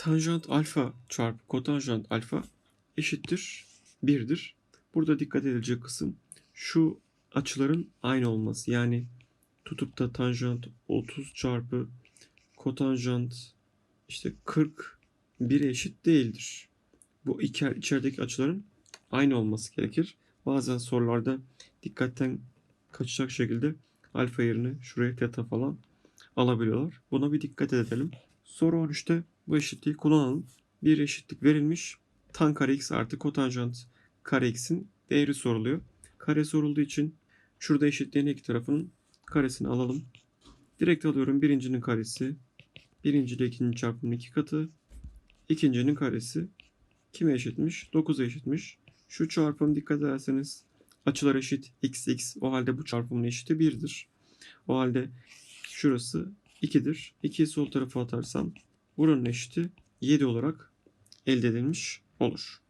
tanjant alfa çarpı kotanjant alfa eşittir 1'dir. Burada dikkat edilecek kısım şu açıların aynı olması. Yani tutup da tanjant 30 çarpı kotanjant işte 40 1'e eşit değildir. Bu iki, içerideki açıların aynı olması gerekir. Bazen sorularda dikkatten kaçacak şekilde alfa yerine şuraya teta falan alabiliyorlar. Buna bir dikkat edelim. Soru 13'te bu eşitliği kullanalım. Bir eşitlik verilmiş. Tan kare x artı kotanjant kare x'in değeri soruluyor. Kare sorulduğu için şurada eşitliğin iki tarafının karesini alalım. Direkt alıyorum birincinin karesi. Birinci ile ikinci çarpımının iki katı. İkincinin karesi kime eşitmiş? 9'a eşitmiş. Şu çarpım dikkat ederseniz açılar eşit x x. O halde bu çarpımın eşiti 1'dir. O halde şurası 2'dir. 2'yi sol tarafa atarsam buranın eşiti 7 olarak elde edilmiş olur.